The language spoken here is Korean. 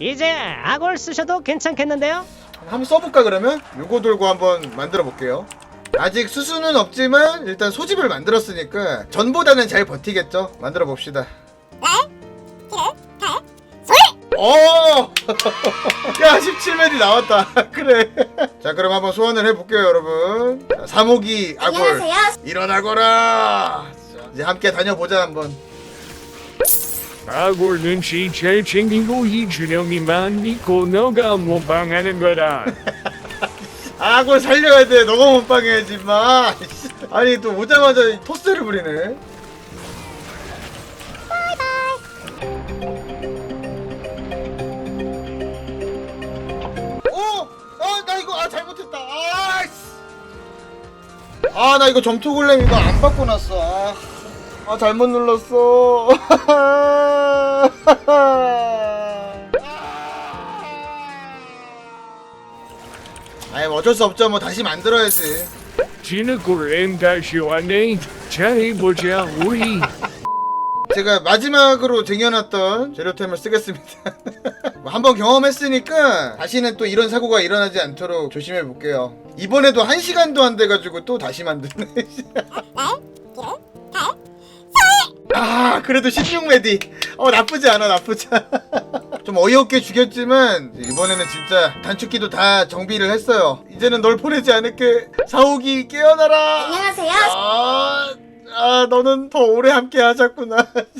이제 악을 쓰셔도 괜찮겠는데요? 한번 써볼까 그러면? 요거 들고 한번 만들어 볼게요. 아직 수수는 없지만 일단 소집을 만들었으니까 전보다는 잘 버티겠죠? 만들어 봅시다. 어! 야 17멜이 나왔다. 그래. 자 그럼 한번 소환을 해볼게요 여러분. 자, 사모기 아골 안녕하세요. 일어나거라! 자, 이제 함께 다녀보자 한번 아골 눈치 잘 챙기고 이준영이만 믿고 너가 모방하는 거다. 아골 살려야 돼 너가 못 방해야지 마 아니 또 오자마자 토스를 부리네 오! 아, 나 이거 아 잘못했다. 아, 아, 나 이거 점토 골렘 이거 안 났어. 아, 아 잘못 눌렀어. 아이 뭐 어쩔 수 없죠. 뭐 다시 만들어야지. 진흙골렘 다시 왔네. 자 해보자 우리. 제가 마지막으로 쟁여놨던 재료템을 쓰겠습니다. 뭐 한번 경험했으니까 다시는 또 이런 사고가 일어나지 않도록 조심해 볼게요. 이번에도 한 시간도 안 돼가지고 또 다시 만드네. 아 그래도 16메디. 어 나쁘지 않아 나쁘지 않아. 좀 어이없게 죽였지만 이번에는 진짜 단축키도 다 정비를 했어요. 이제는 널 보내지 않을게. 사옥이 깨어나라. 안녕하세요. 아, 아 너는 더 오래 함께 하자꾸나.